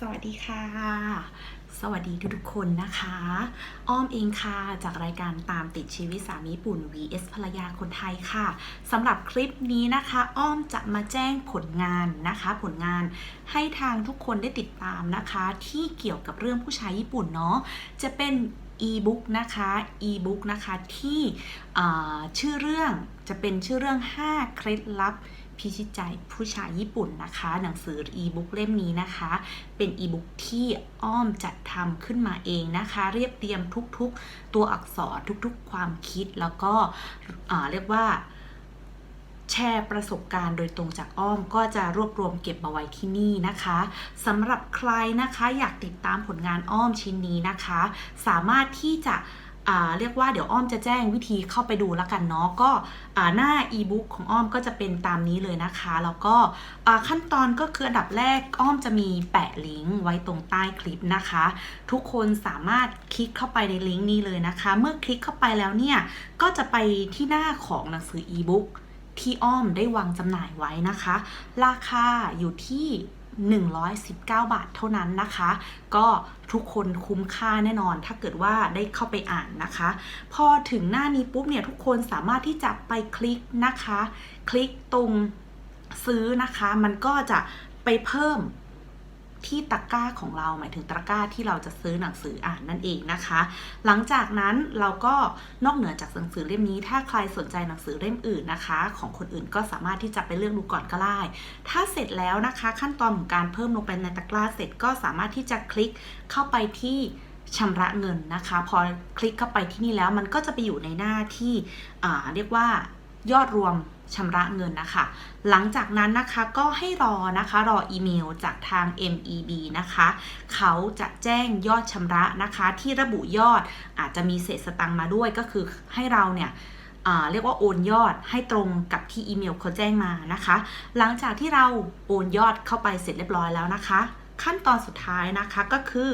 สวัสดีค่ะ สวัสดีทุกๆคนนะคะ อ้อมเองค่ะ จากรายการตามติดชีวิตสามีปุ่น vs ภรรยาคนไทยค่ะสำหรับคลิปนี้นะคะ อ้อมจะมาแจ้งผลงานนะคะ ผลงานให้ทางทุกคนได้ติดตามนะคะ ที่เกี่ยวกับเรื่องผู้ชายญี่ปุ่นเนาะจะเป็น e-book นะคะ e-book นะคะที่ชื่อเรื่องจะเป็นชื่อเรื่อง 5 เคล็ดลับ พิชิตใจผู้ชายญี่ปุ่นนะคะ หนังสืออีบุ๊กเล่มนี้นะคะ เป็นอีบุ๊กที่อ้อมจัดทำขึ้นมาเองนะคะ เรียบเรียงทุกๆ ตัวอักษรทุกๆ ความคิดแล้วก็เรียกว่าแชร์ประสบการณ์โดยตรงจากอ้อมก็จะรวบรวมเก็บมาไว้ที่นี่นะคะสำหรับใครนะคะอยากติดตามผลงานอ้อมชิ้นนี้นะคะ สามารถที่จะ เรียกว่าเดี๋ยวอ้อมจะแจ้งวิธีเข้าไปดูแล้วกันเนาะก็หน้าอีบุ๊กของอ้อมก็จะเป็นตามนี้เลยนะคะ แล้วก็ขั้นตอนก็คืออันดับแรกอ้อมจะมีแปะลิงก์ไว้ตรงใต้คลิปนะคะ ทุกคนสามารถคลิกเข้าไปในลิงก์นี้เลยนะคะ เมื่อคลิกเข้าไปแล้วเนี่ยก็จะไปที่หน้าของหนังสืออีบุ๊กที่อ้อมได้วางจำหน่ายไว้นะคะ ราคาอยู่ที่ 119 บาทเท่านั้นนะคะ ก็ทุกคนคุ้มค่าแน่นอน ถ้าเกิดว่าได้เข้าไปอ่านนะคะ พอถึงหน้านี้ปุ๊บเนี่ยทุกคนสามารถที่จะไปคลิกนะคะ คลิกตรงซื้อนะคะ มันก็จะไปเพิ่ม ที่ตะกร้าของเราหมายถึงตะกร้าที่เราจะซื้อหนังสืออ่านนั่นเองนะคะ หลังจากนั้นเราก็นอกเหนือจากหนังสือเล่มนี้ ถ้าใครสนใจหนังสือเล่มอื่นนะคะ ของคนอื่นก็สามารถที่จะไปเลือกดูก่อนก็ได้ ถ้าเสร็จแล้วนะคะ ขั้นตอนของการเพิ่มลงไปในตะกร้าเสร็จก็สามารถที่จะคลิกเข้าไปที่ชำระเงินนะคะ พอคลิกเข้าไปที่นี่แล้วมันก็จะไปอยู่ในหน้าที่เรียกว่า ยอดรวมชำระเงินนะคะ หลังจากนั้นนะคะก็ให้รอนะคะรออีเมลจากทาง MEB นะคะ เขาจะแจ้งยอดชำระนะคะที่ระบุยอดอาจจะมีเศษสตังค์มาด้วยก็คือให้เราเนี่ยเรียกว่าโอนยอดให้ตรงกับที่อีเมลเขาแจ้งมานะคะ หลังจากที่เราโอนยอดเข้าไปเสร็จเรียบร้อยแล้วนะคะ ขั้นตอนสุดท้ายนะคะก็คือ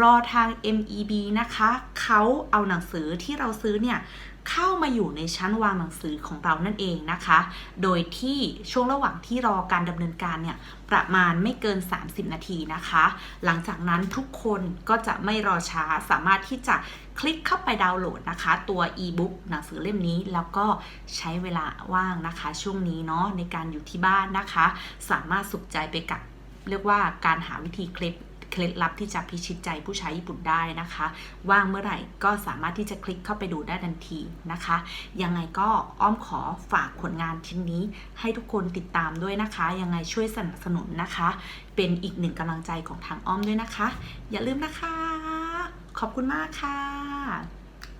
รอทาง MEB นะคะ เขาเอาหนังสือที่เราซื้อเนี่ย เข้ามาอยู่ในชั้นวางหนังสือของเรานั่นเองนะคะ โดยที่ช่วงระหว่างที่รอการดำเนินการเนี่ยประมาณไม่เกิน 30 นาทีนะคะ หลังจากนั้นทุกคนก็จะไม่รอช้าสามารถที่จะคลิกเข้าไปดาวน์โหลดนะคะ ตัว e-book หนังสือเล่มนี้แล้วก็ใช้เวลาว่างนะคะ ช่วงนี้เนาะในการอยู่ที่บ้านนะคะ สามารถสุขใจไปกับเรียกว่าการหาวิธีคล็ดเค ล็ดลับที่จะพิชิตใจผู้ใช้ญี่ปุ่นได้นะคะ ว่างเมื่อไหร่ก็สามารถที่จะคลิกเข้าไปดูได้ทันทีนะคะ ยังไงก็อ้อมขอฝากผลงานชิ้นนี้ ให้ทุกคนติดตามด้วยนะคะ ยังไงช่วยสนับสนุนนะคะ เป็นอีกหนึ่งกำลังใจของทางอ้อมด้วยนะคะ อย่าลืมนะคะ ขอบคุณมากค่ะ